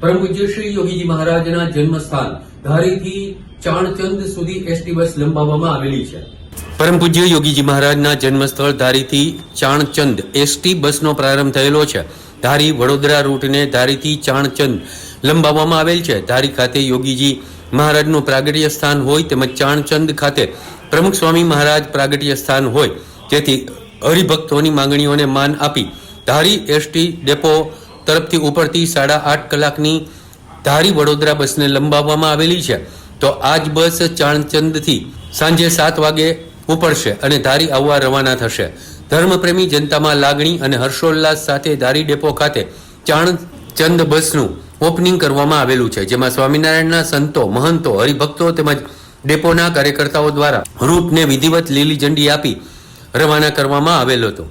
પરમ પૂજ્ય શ્રી યોગીજી મહારાજના જન્મસ્થાન ધારીથી ચાણચંદ સુધી એસટી બસ લંબાવવામાં આવેલી છે. પરમ પૂજ્ય યોગીજી મહારાજના જન્મસ્થળ ધારીથી ચાણચંદ એસટી બસનો પ્રારંભ થયેલો છે. ધારી વડોદરા રૂટને ધારીથી ચાણચંદ લંબાવવામાં આવેલ છે. ધારી ખાતે યોગીજી મહારાજનું પ્રાગટ્ય સ્થાન હોય તેમજ ચાણચંદ ખાતે પ્રમુખ સ્વામી મહારાજ પ્રાગટ્ય સ્થાન હોય. જેથી હરિભક્તોની માંગણીઓને માન આપી ધારી એસટી ડેપો તરફથી ઉપડતી સાડા આઠ કલાકની ધારી વડોદરા બસને લંબાવવામાં આવેલી છે. તો આ જ બસ ચાણચંદથી સાંજે સાત વાગે ઉપડશે અને ધારી આવવા રવાના થશે. ધર્મપ્રેમી જનતામાં લાગણી અને હર્ષોલ્લાસ સાથે ધારી ડેપો ખાતે ચાણચંદ બસનું ઓપનિંગ કરવામાં આવેલું છે, જેમાં સ્વામિનારાયણના સંતો, મહંતો, હરિભક્તો તેમજ ડેપોના કાર્યકર્તાઓ દ્વારા રૂટને વિધિવત લીલી ઝંડી આપી રવાના કરવામાં આવેલ હતો.